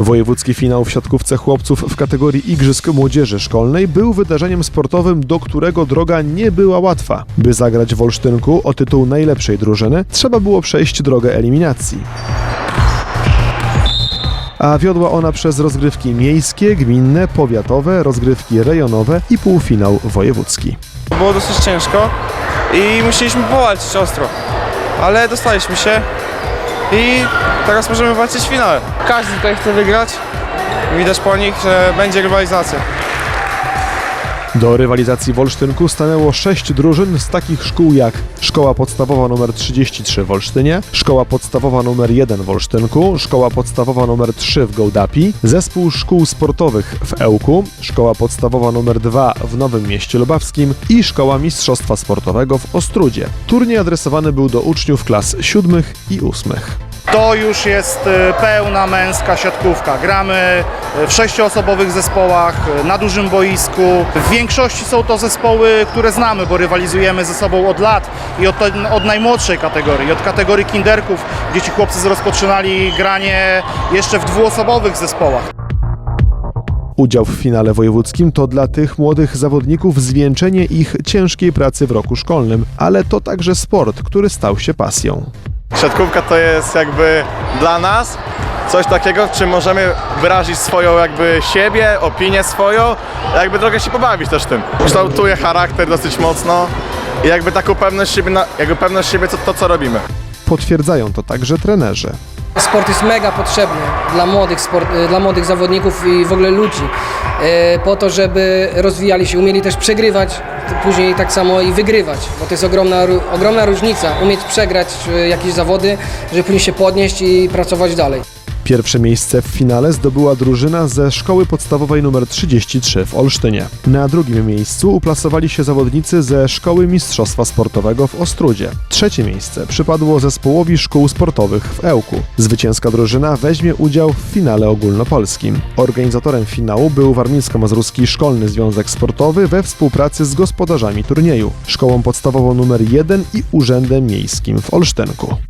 Wojewódzki finał w siatkówce chłopców w kategorii Igrzysk Młodzieży Szkolnej był wydarzeniem sportowym, do którego droga nie była łatwa. By zagrać w Olsztynku o tytuł najlepszej drużyny, trzeba było przejść drogę eliminacji. A wiodła ona przez rozgrywki miejskie, gminne, powiatowe, rozgrywki rejonowe i półfinał wojewódzki. Było dosyć ciężko i musieliśmy powalczyć ostro, ale dostaliśmy się i teraz możemy walczyć w finale. Każdy tutaj chce wygrać. Widać po nich, że będzie rywalizacja. Do rywalizacji w Olsztynku stanęło sześć drużyn z takich szkół jak Szkoła Podstawowa nr 33 w Olsztynie, Szkoła Podstawowa nr 1 w Olsztynku, Szkoła Podstawowa nr 3 w Gołdapi, Zespół Szkół Sportowych w Ełku, Szkoła Podstawowa nr 2 w Nowym Mieście Lubawskim i Szkoła Mistrzostwa Sportowego w Ostrudzie. Turniej adresowany był do uczniów klas siódmych i ósmych. To już jest e, pełna męska siatkówka. Gramy e, w sześcioosobowych zespołach, e, na dużym boisku. W większości są to zespoły, które znamy, bo rywalizujemy ze sobą od lat i od, od najmłodszej kategorii, od kategorii kinderków, gdzie ci chłopcy rozpoczynali granie jeszcze w dwuosobowych zespołach. Udział w finale wojewódzkim to dla tych młodych zawodników zwieńczenie ich ciężkiej pracy w roku szkolnym, ale to także sport, który stał się pasją. Siatkówka to jest jakby dla nas coś takiego, w czym możemy wyrazić swoją jakby siebie, opinię swoją, jakby trochę się pobawić też tym. Kształtuje charakter dosyć mocno i jakby taką pewność siebie, jakby pewność siebie co, to co robimy. Potwierdzają to także trenerzy. Sport jest mega potrzebny dla młodych, sport, y, dla młodych zawodników i w ogóle ludzi, y, po to, żeby rozwijali się, umieli też przegrywać, później tak samo i wygrywać, bo to jest ogromna, ogromna różnica, umieć przegrać y, jakieś zawody, żeby później się podnieść i pracować dalej. Pierwsze miejsce w finale zdobyła drużyna ze szkoły podstawowej nr 33 w Olsztynie. Na drugim miejscu uplasowali się zawodnicy ze szkoły mistrzostwa sportowego w Ostrudzie. Trzecie miejsce przypadło zespołowi szkół sportowych w Ełku. Zwycięska drużyna weźmie udział w finale ogólnopolskim. Organizatorem finału był Warmińsko-Mazurski Szkolny Związek Sportowy we współpracy z gospodarzami turnieju, szkołą podstawową nr 1 i Urzędem Miejskim w Olsztynku.